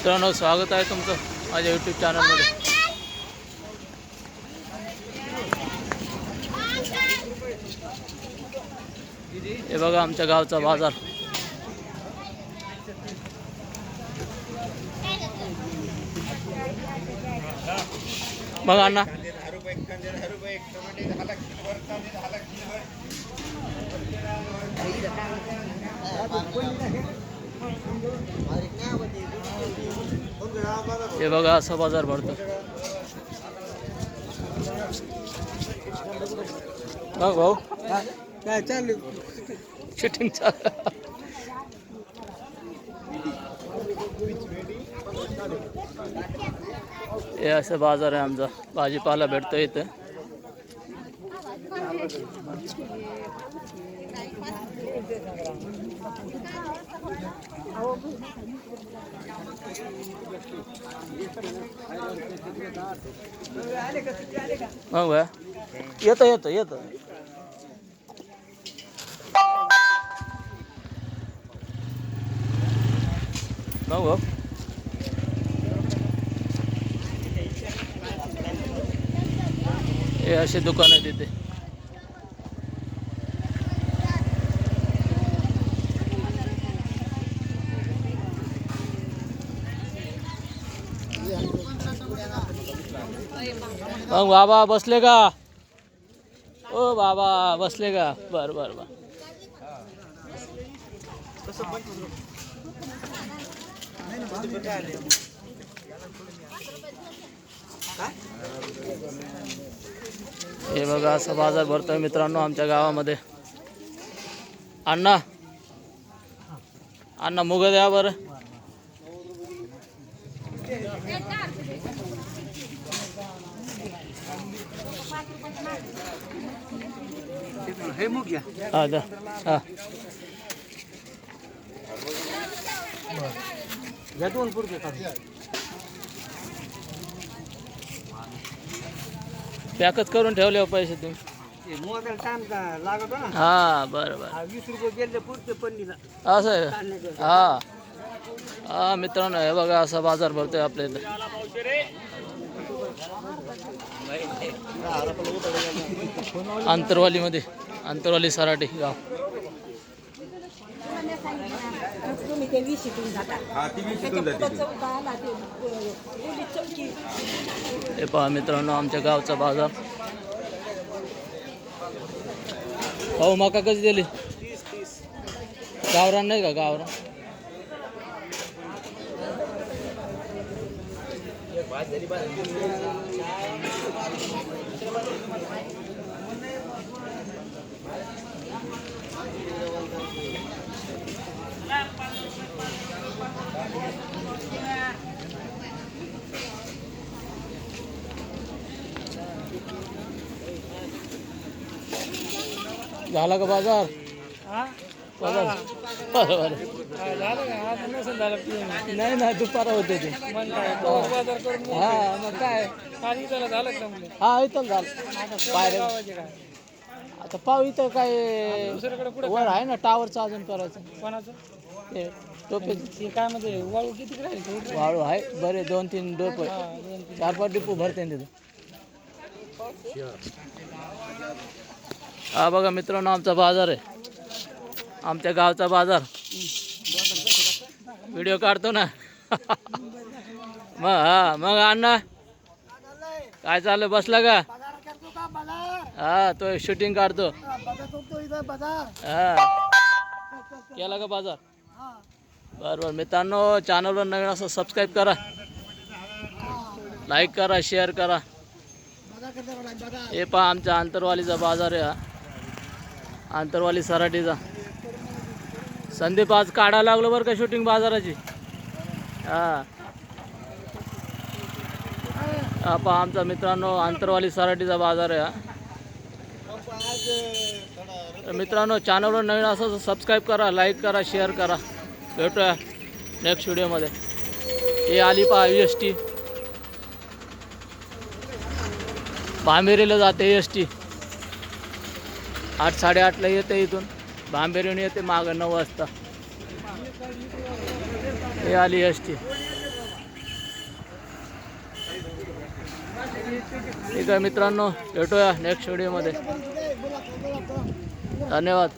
मित्रांनो स्वागत आहे तुमचं माझ्या यूट्यूब चॅनलमध्ये हे बघा आमच्या गावचा बाजार. बघा अण्णा. हे बघा असा बाजार भरतो. बघ भाऊ. काय चालू शूटिंग हे असं बाजार आहे आमचा. भाजीपाला भेटतो इथं. मग भया येतं येतं येतं. मग भाऊ हे असे दुकान आहे तिथे मग बाबा बसले का? ओ बाबा बसले का? बर बर बर. हे बघा असा बाजार भरतोय मित्रांनो आमच्या गावामध्ये. अण्णा अण्णा मुग द्या बरं. हे घ्या. हा घ्या दोन पुरते पॅकच करून ठेवले हो पैसे तुम्ही. हा बरं बरं. वीस रुपये गेले असं आहे? हा. हा मित्रांनो हे बघा असा बाजार भरतोय आपल्या इथं. आंतरवालीमध्ये आंतरवाली सराटे गाव हे पहा मित्रांनो आमच्या गावचा बाजार. हो मका कशी दिली? गावरान नाही का गावरान? झाला का बाजार? नाही ना दुपारा होते ते. हा मग काय? हा इथं झालं. बाहेर. आता पाव इथं काय वर आहे ना टावरचं अजून करायचं. ते टोपे काय म्हणजे वाळू किती राहील वाळू आहे. बरे दोन तीन डोप चार पाच डिपो भरते ना तिथं. हा बघा मित्रांनो आमचा बाजार आहे. आमच्या गावचा बाजार. व्हिडिओ काढतो ना. मग हा मग अण्णा काय चालू बसला का? हा तो शूटिंग काढतो. हा. केला का बाजार? बरं बरं मित्रांनो चॅनलवर नवीन असं सबस्क्राईब करा. लाईक करा शेअर करा. हे पहा आमच्या आंतरवालीचा बाजार आहे हा. आंतरवाली सराठीचा संदीप आज काढायला लागलो बरं का शूटिंग बाजाराची. हा. पहा आमचा मित्रांनो आंतरवाली सराटीचा बाजार आहे हा. तर मित्रांनो चॅनलवर नवीन असं सबस्क्राईब करा लाईक करा शेअर करा. भेटूया नेक्स्ट व्हिडिओमध्ये हे आली पहा एस टी भामेरीला जाते एस टी आठ साडेआठला येते इथून. बांबेरून येते मागं नऊ वाजता. हे आली एस टी. ठीक आहे मित्रांनो भेटूया नेक्स्ट व्हिडिओमध्ये धन्यवाद.